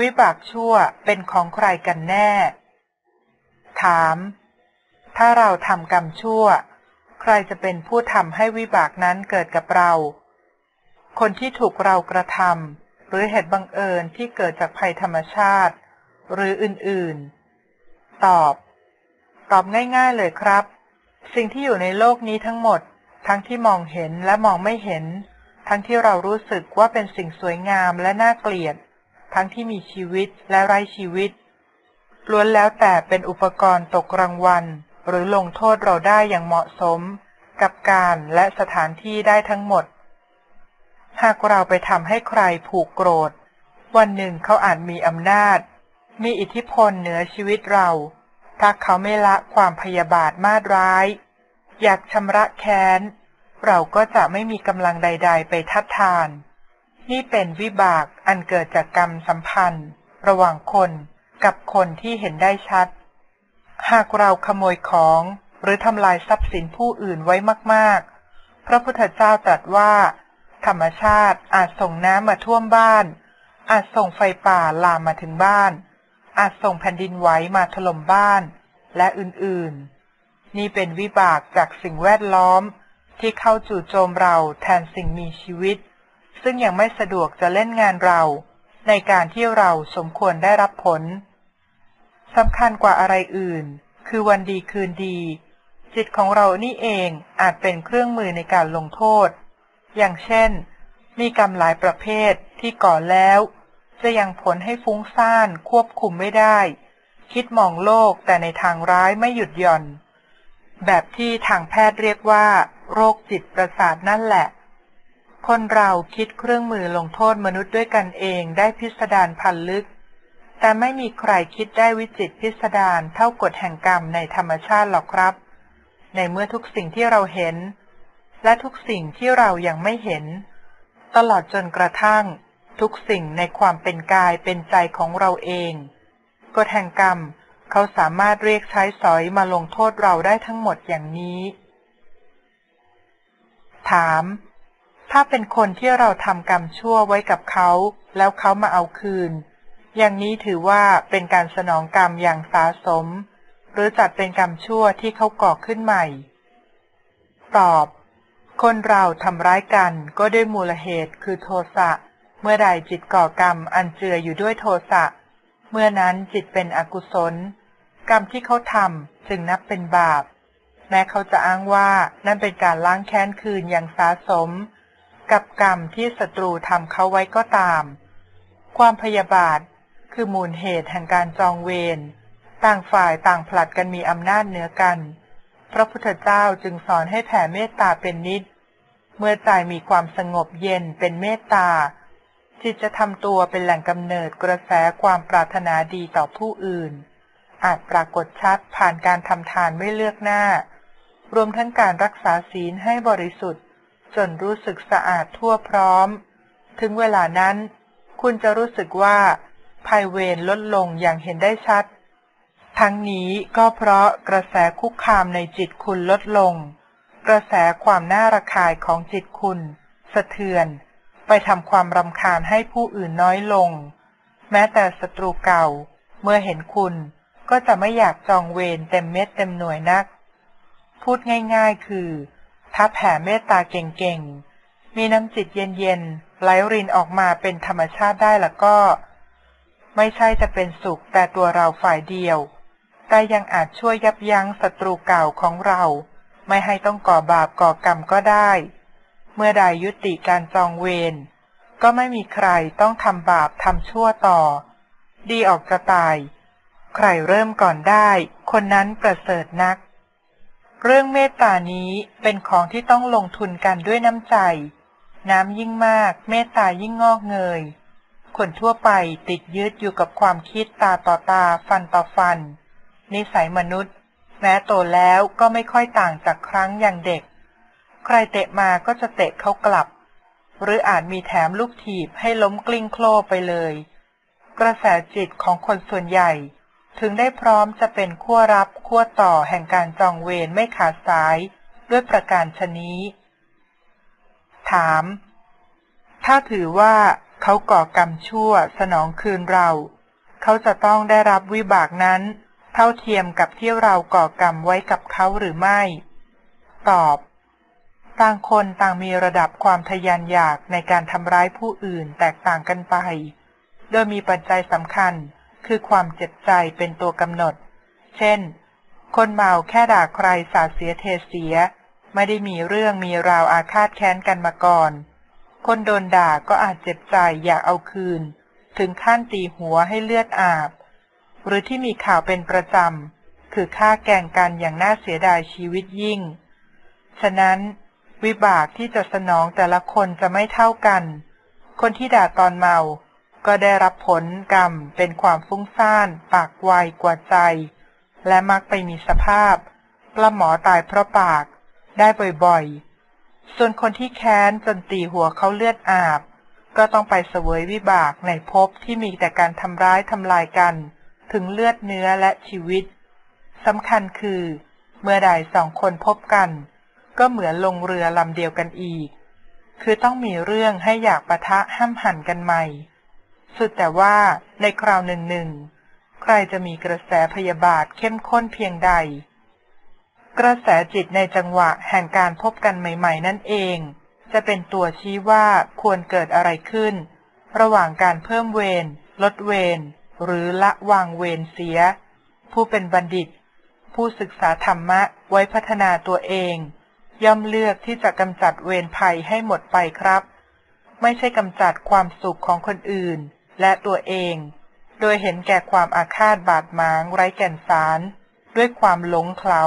วิบากชั่วเป็นของใครกันแน่ ถาม ถ้าเราทำกรรมชั่ว ใครจะเป็นผู้ทำให้วิบากนั้นเกิดกับเรา คนที่ถูกเรากระทำหรือเหตุบังเอิญที่เกิดจากภัยธรรมชาติ หรืออื่นๆ ตอบ ตอบง่ายๆเลยครับ สิ่งที่อยู่ในโลกนี้ทั้งหมด ทั้งที่มองเห็นและมองไม่เห็น ทั้งที่เรารู้สึกว่าเป็นสิ่งสวยงามและน่าเกลียด ทั้งที่มีชีวิตและไร้ชีวิต ล้วนแล้วแต่เป็นอุปกรณ์ตกรางวัล หรือลงโทษเราได้อย่างเหมาะสม กับการและสถานที่ได้ทั้งหมด หากเราไปทำให้ใครผูกโกรธ วันหนึ่งเขาอาจมีอำนาจ มีอิทธิพลเหนือชีวิตเรา ถ้าเขาไม่ละความพยาบาทมาดร้าย อยากชำระแค้น เราก็จะไม่มีกำลังใด ๆ ไปทัดทาน นี่เป็นวิบากอันเกิดจากกรรมสัมพันธ์ ระหว่างคนกับคนที่เห็นได้ชัด หากเราขโมยของหรือทำลายทรัพย์สินผู้อื่นไว้มากๆ พระพุทธเจ้าตรัสว่า ธรรมชาติอาจส่งน้ำมาท่วมบ้าน อาจส่งไฟป่าลามมาถึงบ้าน อาจส่งแผ่นดินไหวมาถล่มบ้าน และอื่นๆ นี่เป็นวิบากจากสิ่งแวดล้อมที่เข้าจู่โจมเราแทนสิ่งมีชีวิต ซึ่งยังไม่สะดวกจะเล่นงานเรา ในการที่เราสมควรได้รับผลสำคัญกว่าอะไรอื่น คือวันดีคืนดี จิตของเรานี่เองอาจเป็นเครื่องมือในการลงโทษ อย่างเช่น มีกรรมหลายประเภทที่ก่อแล้ว จะยังผลให้ฟุ้งซ่านควบคุมไม่ได้ คิดมองโลกแต่ในทางร้ายไม่หยุดหย่อน แบบที่ทางแพทย์เรียกว่า โรคจิตประสาทนั่นแหละ คนเราคิดเครื่องมือลงโทษมนุษย์ด้วยกันเองได้พิสดารพันลึก แต่ไม่มีใครคิดได้วิจิตพิสดารเท่ากฎแห่งกรรมในธรรมชาติหรอกครับ ในเมื่อทุกสิ่งที่เราเห็น และทุกสิ่งที่เรายังไม่เห็น ตลอดจนกระทั่ง ทุกสิ่งในความเป็นกายเป็นใจของเราเอง กฎแห่งกรรมเขาสามารถเรียกใช้สอยมาลงโทษเราได้ทั้งหมดอย่างนี้ ถาม ถ้าเป็นคนที่เราทำกรรมชั่วไว้กับเขา แล้วเขามาเอาคืน อย่างนี้ถือว่าเป็นการสนองกรรมอย่างสาสม หรือจัดเป็นกรรมชั่วที่เขาก่อขึ้นใหม่ ตอบ คนเราทำร้ายกันก็ด้วยมูลเหตุคือโทสะ เมื่อใดจิตก่อกรรมอันเจืออยู่ด้วยโทสะ เมื่อนั้นจิตเป็นอกุศล กรรมที่เขาทำจึงนับเป็นบาป แม้เขาจะอ้างว่านั่นเป็นการล้างแค้นคืนอย่างสาสม กับกรรมที่ศัตรูทำเขาไว้ก็ตาม ความพยาบาทคือมูลเหตุแห่งการจองเวรต่างฝ่ายต่างผลัดกันมีอำนาจเหนือกัน พระพุทธเจ้าจึงสอนให้แผ่เมตตาเป็นนิด เมื่อใจมีความสงบเย็นเป็นเมตตา จิตจะทำตัวเป็นแหล่งกำเนิดกระแสความปรารถนาดีต่อผู้อื่น อาจปรากฏชัดผ่านการทำทานไม่เลือกหน้า รวมทั้งการรักษาศีลให้บริสุทธิ์ จนรู้สึกสะอาดทั่วพร้อม ถึงเวลานั้น คุณจะรู้สึกว่าภัยเวรลดลงอย่างเห็นได้ชัด ทั้งนี้ก็เพราะกระแสคุกคามในจิตคุณลดลง กระแสความน่าระคายของจิตคุณ สะเทือน ไปทำความรำคาญให้ผู้อื่นน้อยลง แม้แต่ศัตรูเก่า เมื่อเห็นคุณก็จะไม่อยากจองเวรเต็มเม็ดเต็มหน่วยนัก พูดง่าย ๆ คือ ถ้าแผ่เมตตาเก่งๆ มีน้ำจิตเย็นๆไหลรินออกมาเป็นธรรมชาติได้แล้วก็ ไม่ใช่จะเป็นสุขแต่ตัวเราฝ่ายเดียว แต่ยังอาจช่วยยับยั้งศัตรูเก่าของเรา ไม่ให้ต้องก่อบาปก่อกรรมก็ได้ เมื่อใดยุติการจองเวรก็ไม่มีใครต้องทำบาปทำชั่วต่อ ดีออกจะตาย ใครเริ่มก่อนได้ คนนั้นประเสริฐนัก เรื่องเมตตานี้เป็นของที่ต้องลงทุนกันด้วยน้ำใจ น้ำยิ่งมาก เมตตายิ่งงอกเงย คนทั่วไปติดยึดอยู่กับความคิดตาต่อตาฟันต่อฟัน นิสัยมนุษย์ แม้โตแล้วก็ไม่ค่อยต่างจากครั้งอย่างเด็ก ใครเตะมาก็จะเตะเขากลับ หรืออาจมีแถมลูกถีบให้ล้มกลิ้งโคลไปเลย กระแสจิตของคนส่วนใหญ่ ถึงได้พร้อมจะเป็นขั้วรับขั้วต่อแห่งการจองเวรไม่ขาดสายด้วยประการชนี้ ถาม ถ้าถือว่าเขาก่อกรรมชั่วสนองคืนเรา เขาจะต้องได้รับวิบากนั้น เท่าเทียมกับที่เราก่อกรรมไว้กับเขาหรือไม่ ตอบ ต่างคนต่างมีระดับความทยานอยากในการทำร้ายผู้อื่นแตกต่างกันไป โดยมีปัจจัยสำคัญ คือความเจ็บใจเป็นตัวกำหนด เช่น คนเมาแค่ด่าใครสาเสียเทเสีย ไม่ได้มีเรื่องมีราวอาฆาตแค้นกันมาก่อน คนโดนด่าก็อาจเจ็บใจอยากเอาคืน ถึงขั้นตีหัวให้เลือดอาบ หรือที่มีข่าวเป็นประจำ คือฆ่าแกงกันอย่างน่าเสียดายชีวิตยิ่ง ฉะนั้นวิบากที่จะสนองแต่ละคนจะไม่เท่ากัน คนที่ด่าตอนเมา ก็ได้รับผลกรรมเป็นความฟุ้งซ่าน ปากไวกว่าใจ และมักไปมีสภาพปลาหมอตายเพราะปาก ได้บ่อยๆ ส่วนคนที่แค้นจนตีหัวเขาเลือดอาบ ก็ต้องไปเสวยวิบากในภพที่มีแต่การทำร้ายทำลายกัน ถึงเลือดเนื้อและชีวิตสำคัญคือ เมื่อใดสองคนพบกัน ก็เหมือนลงเรือลำเดียวกันอีก คือต้องมีเรื่องให้อยากประทะห้ามหันกันใหม่ สุดแต่ว่าในคราวหนึ่งหนึ่งใครจะมีกระแสพยาบาทเข้มข้นเพียงใด กระแสจิตในจังหวะแห่งการพบกันใหม่ ๆ นั่นเอง จะเป็นตัวชี้ว่าควรเกิดอะไรขึ้น ระหว่างการเพิ่มเวรลดเวรหรือละวางเวรเสีย ผู้เป็นบัณฑิต ผู้ศึกษาธรรมะไว้พัฒนาตัวเอง ย่อมเลือกที่จะกำจัดเวรภัยให้หมดไปครับ ไม่ใช่กำจัดความสุขของคนอื่น และตัวเอง โดยเห็นแก่ความอาฆาตบาดหมางไร้แก่นสาร ด้วยความหลงเขา